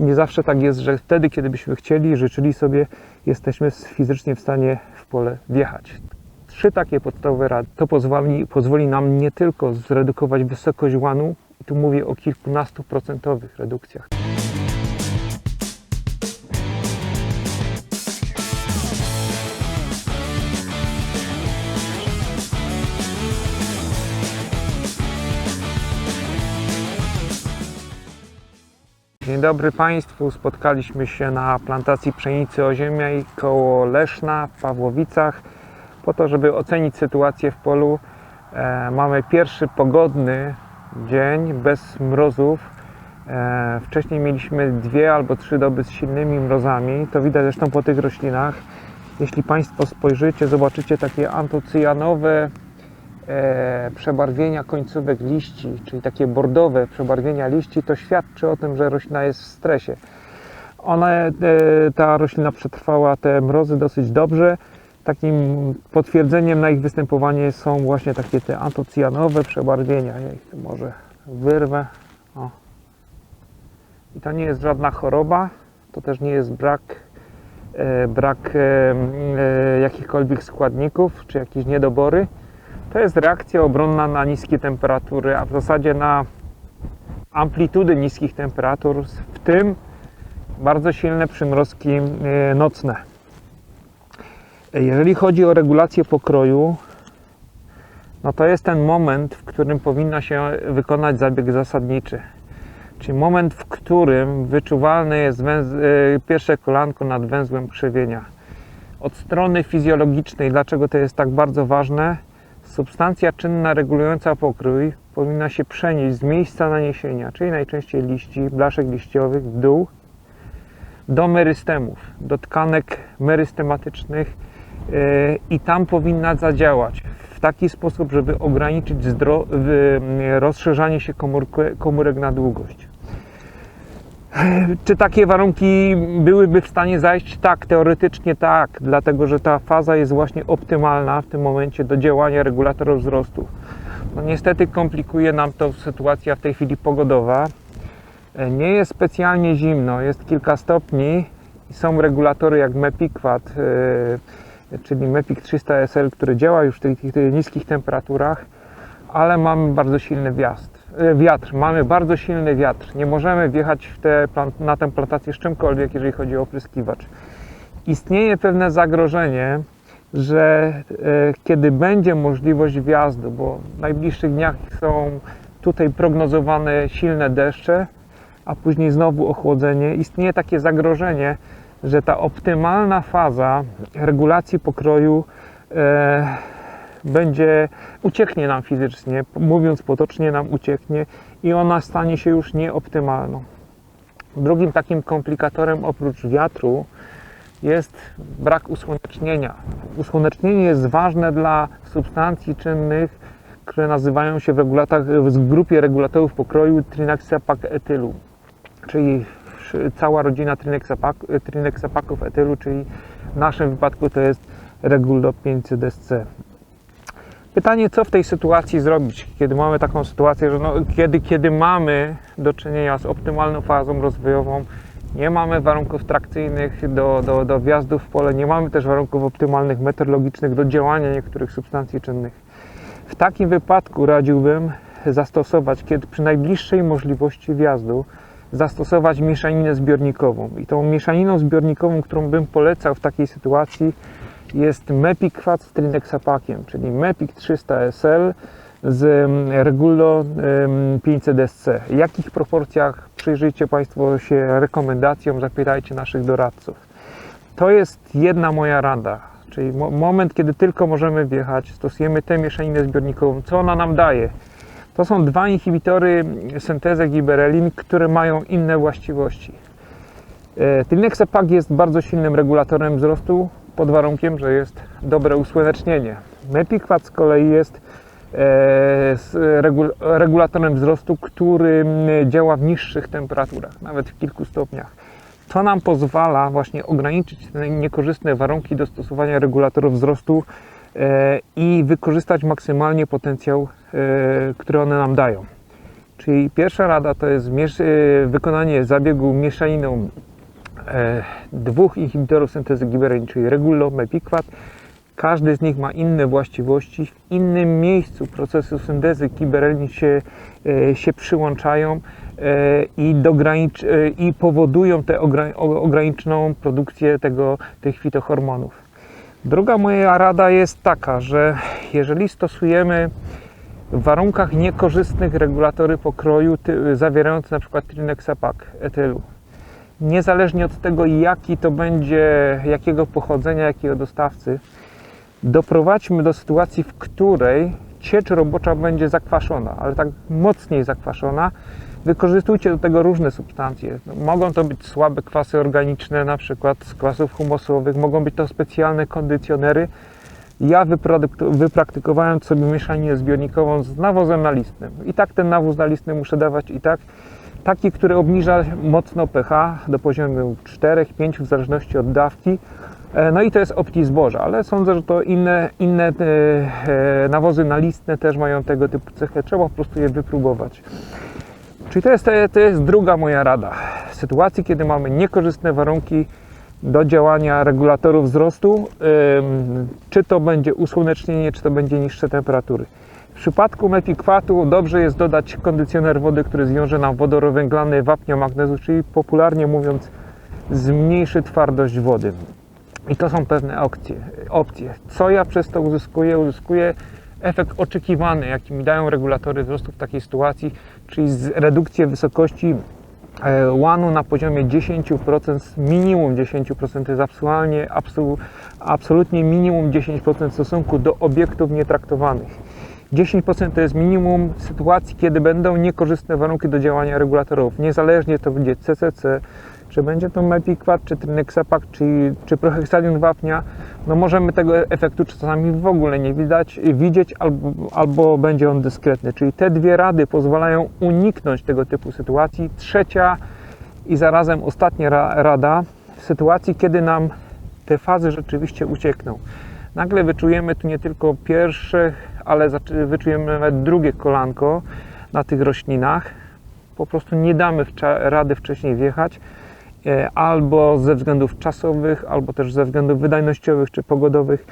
Nie zawsze tak jest, że wtedy, kiedy byśmy chcieli, życzyli sobie, jesteśmy fizycznie w stanie w pole wjechać. Trzy takie podstawowe rady. To pozwoli, pozwoli nam nie tylko zredukować wysokość łanu, tu mówię o kilkunastu procentowych redukcjach. Dzień dobry Państwu. Spotkaliśmy się na plantacji pszenicy oziemiej koło Leszna w Pawłowicach po to, żeby ocenić sytuację w polu. E, mamy pierwszy pogodny dzień bez mrozów. E, wcześniej mieliśmy dwie albo trzy doby z silnymi mrozami. To widać zresztą po tych roślinach. Jeśli Państwo spojrzycie, zobaczycie takie antocyjanowe przebarwienia końcówek liści, czyli takie bordowe przebarwienia liści, to świadczy o tym, że roślina jest w stresie. Ona, e, ta roślina przetrwała te mrozy dosyć dobrze. Takim potwierdzeniem na ich występowanie są właśnie takie te antocyjanowe przebarwienia. Ja ich tu może wyrwę. O. I to nie jest żadna choroba, to też nie jest brak, e, brak e, e, jakichkolwiek składników czy jakieś niedobory. To jest reakcja obronna na niskie temperatury, a w zasadzie na amplitudy niskich temperatur, w tym bardzo silne przymrozki e, nocne. Jeżeli chodzi o regulację pokroju, no to jest ten moment, w którym powinno się wykonać zabieg zasadniczy. Czyli moment, w którym wyczuwalne jest e, pierwsze kolanko nad węzłem krzywienia. Od strony fizjologicznej, dlaczego to jest tak bardzo ważne? Substancja czynna regulująca pokrój powinna się przenieść z miejsca naniesienia, czyli najczęściej liści, blaszek liściowych w dół, do merystemów, do tkanek merystematycznych yy, i tam powinna zadziałać w taki sposób, żeby ograniczyć rozszerzanie się komórek na długość. Czy takie warunki byłyby w stanie zajść? Tak, teoretycznie tak, dlatego że ta faza jest właśnie optymalna w tym momencie do działania regulatorów wzrostu. No niestety komplikuje nam to sytuacja w tej chwili pogodowa. Nie jest specjalnie zimno, jest kilka stopni i są regulatory jak Mepikwat, e, czyli Mepik 300 SL, który działa już w tych, tych, niskich temperaturach, ale mamy bardzo silny wiatr. E, wiatr. Mamy bardzo silny wiatr. Nie możemy wjechać te, na tę plantację z czymkolwiek, jeżeli chodzi o opryskiwacz. Istnieje pewne zagrożenie, że e, kiedy będzie możliwość wjazdu, bo w najbliższych dniach są tutaj prognozowane silne deszcze, a później znowu ochłodzenie, istnieje takie zagrożenie, że ta optymalna faza regulacji pokroju e, będzie ucieknie nam fizycznie, mówiąc potocznie nam ucieknie i ona stanie się już nieoptymalną. Drugim takim komplikatorem oprócz wiatru jest brak usłonecznienia. Usłonecznienie jest ważne dla substancji czynnych, które nazywają się w, w grupie regulatorów pokroju Trinaxapak etylu, czyli cała rodzina Trinexapak, Trinexapaków etylu, czyli w naszym wypadku to jest Regulo 500SC. Pytanie, co w tej sytuacji zrobić, kiedy mamy taką sytuację, że no, kiedy, kiedy mamy do czynienia z optymalną fazą rozwojową, nie mamy warunków trakcyjnych do, do, do wjazdu w pole, nie mamy też warunków optymalnych meteorologicznych do działania niektórych substancji czynnych. W takim wypadku radziłbym zastosować, kiedy przy najbliższej możliwości wjazdu, zastosować mieszaninę zbiornikową. I tą mieszaniną zbiornikową, którą bym polecał w takiej sytuacji, jest Mepikwat z Trinexapakiem, czyli Mepik 300 SL z mm, Regulo em, 500 SC. W jakich proporcjach przyjrzyjcie Państwo się rekomendacjom, zapytajcie naszych doradców. To jest jedna moja rada, czyli mo- moment, kiedy tylko możemy wjechać, stosujemy tę mieszaninę zbiornikową. Co ona nam daje? To są dwa inhibitory syntezy giberelin, które mają inne właściwości. E, Trinexapak jest bardzo silnym regulatorem wzrostu pod warunkiem, że jest dobre usłonecznienie. Mepikwat z kolei jest e, regulatorem wzrostu, który działa w niższych temperaturach, nawet w kilku stopniach. To nam pozwala właśnie ograniczyć te niekorzystne warunki do stosowania regulatorów wzrostu e, i wykorzystać maksymalnie potencjał, e, który one nam dają. Czyli pierwsza rada to jest wykonanie zabiegu mieszaniną dwóch inhibitorów syntezy giberelin, czyli Regulo, Mepiquat. Każdy z nich ma inne właściwości. W innym miejscu procesu syntezy giberelin się, e, się przyłączają e, i, e, i powodują tę ograniczoną produkcję tego, tych fitohormonów. Druga moja rada jest taka, że jeżeli stosujemy w warunkach niekorzystnych regulatory pokroju zawierające przykład trinexapak etylu, niezależnie od tego jaki to będzie, jakiego pochodzenia, jakiego dostawcy, doprowadźmy do sytuacji, w której ciecz robocza będzie zakwaszona, ale tak mocniej zakwaszona. Wykorzystujcie do tego różne substancje. Mogą to być słabe kwasy organiczne, na przykład z kwasów humusowych, mogą być to specjalne kondycjonery. Ja wypraktykowałem sobie mieszaninę zbiornikową z nawozem nalistnym. I tak ten nawóz nalistny muszę dawać i tak. Taki, który obniża mocno pH do poziomu 4-5 w zależności od dawki. E, No i to jest opti zboża, ale sądzę, że to inne, inne te, e, nawozy nalistne też mają tego typu cechę. Trzeba po prostu je wypróbować. Czyli to jest, to jest druga moja rada. W sytuacji, kiedy mamy niekorzystne warunki do działania regulatorów wzrostu, czy to będzie usłonecznienie, czy to będzie niższe temperatury. W przypadku mepikwatu dobrze jest dodać kondycjoner wody, który zwiąże nam wodór węglany wapnia magnezu, czyli popularnie mówiąc zmniejszy twardość wody. I to są pewne opcje. opcje. Co ja przez to uzyskuję? Uzyskuję efekt oczekiwany, jaki mi dają regulatory wzrostu w takiej sytuacji, czyli redukcję wysokości e, łanu na poziomie 10%, minimum 10% to jest absolutnie, absolu, absolutnie minimum 10% w stosunku do obiektów nietraktowanych. 10% to jest minimum sytuacji, kiedy będą niekorzystne warunki do działania regulatorów. Niezależnie to będzie CCC, czy będzie to mepikwat, czy trinexapak, czy, czy proheksalium wapnia, no możemy tego efektu czasami w ogóle nie widać, widzieć albo, albo będzie on dyskretny. Czyli te dwie rady pozwalają uniknąć tego typu sytuacji. Trzecia i zarazem ostatnia ra- rada w sytuacji, kiedy nam te fazy rzeczywiście uciekną. Nagle wyczujemy tu nie tylko pierwsze, ale wyczujemy nawet drugie kolanko na tych roślinach. Po prostu nie damy rady wcześniej wjechać e, albo ze względów czasowych, albo też ze względów wydajnościowych czy pogodowych.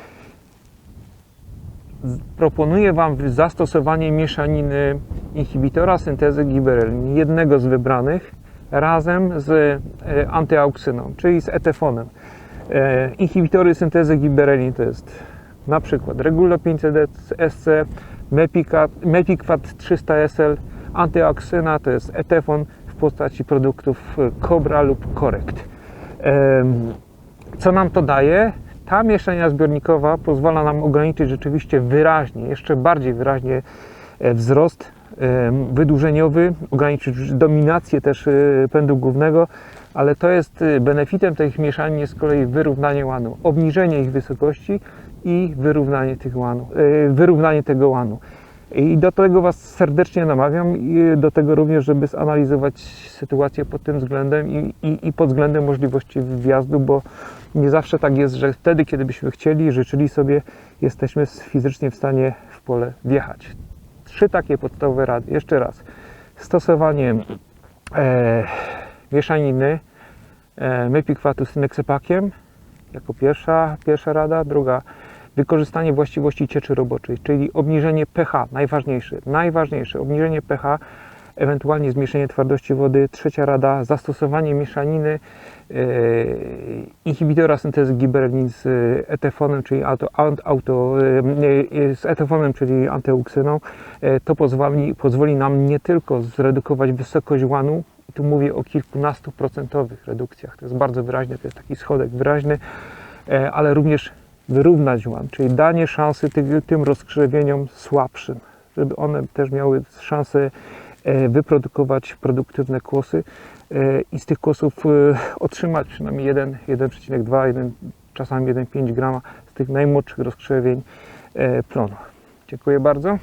Proponuję Wam zastosowanie mieszaniny inhibitora syntezy giberelin, jednego z wybranych, razem z e, antyauksyną, czyli z etefonem. E, Inhibitory syntezy giberelin to jest na przykład Regulo 500 SC, Mepiquat 300SL, antyoksyna to jest etefon w postaci produktów e, Cobra lub Correct. Co nam to daje? Ta mieszania zbiornikowa pozwala nam ograniczyć rzeczywiście wyraźnie, jeszcze bardziej wyraźnie e, wzrost wydłużeniowy, ograniczyć dominację też e, pędu głównego, ale to jest e, benefitem tych mieszanin jest z kolei wyrównanie łanu, obniżenie ich wysokości i wyrównanie, tych łanu, e, wyrównanie tego łanu. I do tego Was serdecznie namawiam i do tego również, żeby zanalizować sytuację pod tym względem i, i, i pod względem możliwości wjazdu, bo nie zawsze tak jest, że wtedy, kiedy byśmy chcieli, życzyli sobie, jesteśmy fizycznie w stanie w pole wjechać. Trzy takie podstawowe rady. Jeszcze raz. Stosowanie e, mieszaniny e, mypikwatu z tyneksepakiem jako pierwsza, pierwsza rada. Druga, wykorzystanie właściwości cieczy roboczej, czyli obniżenie pH, najważniejsze, najważniejsze, obniżenie pH, ewentualnie zmniejszenie twardości wody. Trzecia rada, zastosowanie mieszaniny e, inhibitora syntezy giberelin z e, etefonem, czyli auto, auto, e, z etefonem, czyli antyoksyną. To pozwoli, pozwoli nam nie tylko zredukować wysokość łanu, tu mówię o kilkunastu procentowych redukcjach, to jest bardzo wyraźne, to jest taki schodek wyraźny, ale również wyrównać łan, czyli danie szansy ty, tym rozkrzewieniom słabszym, żeby one też miały szansę wyprodukować produktywne kłosy e, i z tych kłosów e, otrzymać przynajmniej 1, 1,2, 1, czasami 1,5 grama z tych najmłodszych rozkrzewień e, plonu. Dziękuję bardzo.